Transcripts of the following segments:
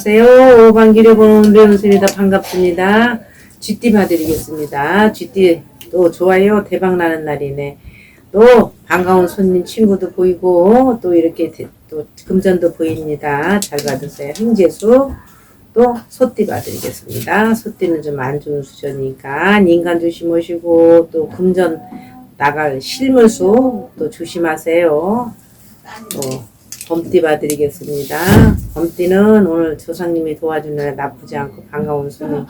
안녕하세요. 오방기를 보는 배우입니다. 반갑습니다. 쥐띠 봐드리겠습니다. 쥐띠 또 좋아요. 대박 나는 날이네. 또 반가운 손님 친구도 보이고 또 이렇게 대- 또 금전도 보입니다. 잘 받으세요. 행재수 또 소띠 봐드리겠습니다. 소띠는 좀 안 좋은 수저니까 인간 조심하시고 또 금전 나갈 실물수 또 조심하세요. 또 범띠 봐드리겠습니다. 범띠는 오늘 조상님이 도와주느라 나쁘지 않고 반가운 손님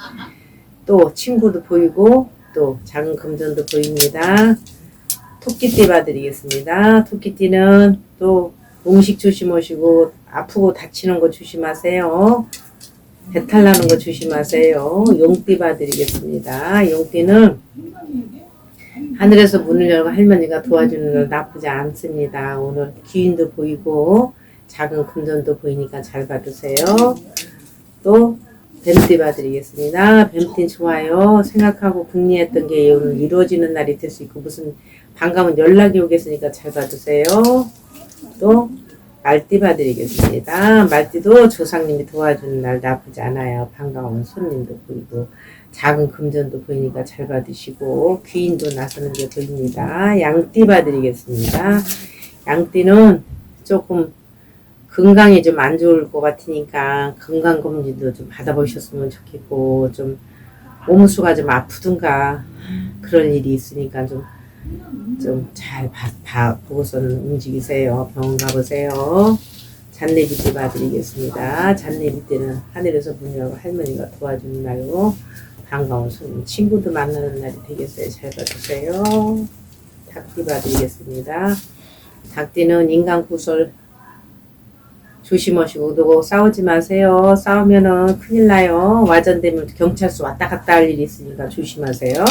또 친구도 보이고 또 작은 금전도 보입니다. 토끼띠 봐드리겠습니다. 토끼띠는 또 음식 조심하시고 아프고 다치는 거 조심하세요. 배탈 나는 거 조심하세요. 용띠 봐드리겠습니다. 용띠는 하늘에서 문을 열고 할머니가 도와주는 걸 나쁘지 않습니다. 오늘 귀인도 보이고 작은 금전도 보이니까 잘 받으세요. 또 뱀띠 봐드리겠습니다. 뱀띠 좋아요. 생각하고 궁리했던 게 오늘 이루어지는 날이 될 수 있고 무슨 반가운 연락이 오겠으니까 잘 받으세요. 또 말띠 봐 드리겠습니다. 말띠도 조상님이 도와주는 날 나쁘지 않아요. 반가운 손님도 보이고 작은 금전도 보이니까 잘 받으시고 귀인도 나서는 게 보입니다. 양띠 봐 드리겠습니다. 양띠는 조금 건강이 좀 안 좋을 것 같으니까 건강 검진도 좀 받아보셨으면 좋겠고 좀 몸수가 좀 아프든가 그런 일이 있으니까 좀 좀 잘 보고서는 움직이세요. 병원 가보세요. 잔내비띠 봐드리겠습니다. 봐드리겠습니다. 하늘에서 문 열고 할머니가 도와주는 날고 반가운 손님, 친구도 만나는 날이 되겠어요. 잘 봐주세요. 닭띠 봐드리겠습니다. 닭띠는 인간 구설 조심하시고 누구 싸우지 마세요. 싸우면은 큰일 나요. 와전되면 경찰서 왔다 갔다 할 일이 있으니까 조심하세요.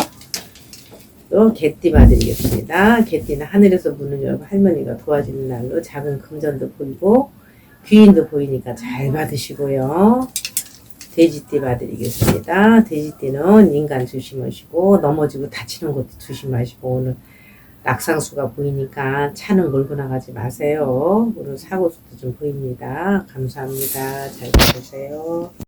또 개띠 봐드리겠습니다. 개띠는 하늘에서 문을 열고 할머니가 도와주는 날로 작은 금전도 보이고 귀인도 보이니까 잘 받으시고요. 돼지띠 봐드리겠습니다. 돼지띠는 인간 조심하시고 넘어지고 다치는 것도 조심하시고 오늘 낙상수가 보이니까 차는 몰고 나가지 마세요. 오늘 사고수도 좀 보입니다. 감사합니다. 잘 받으세요.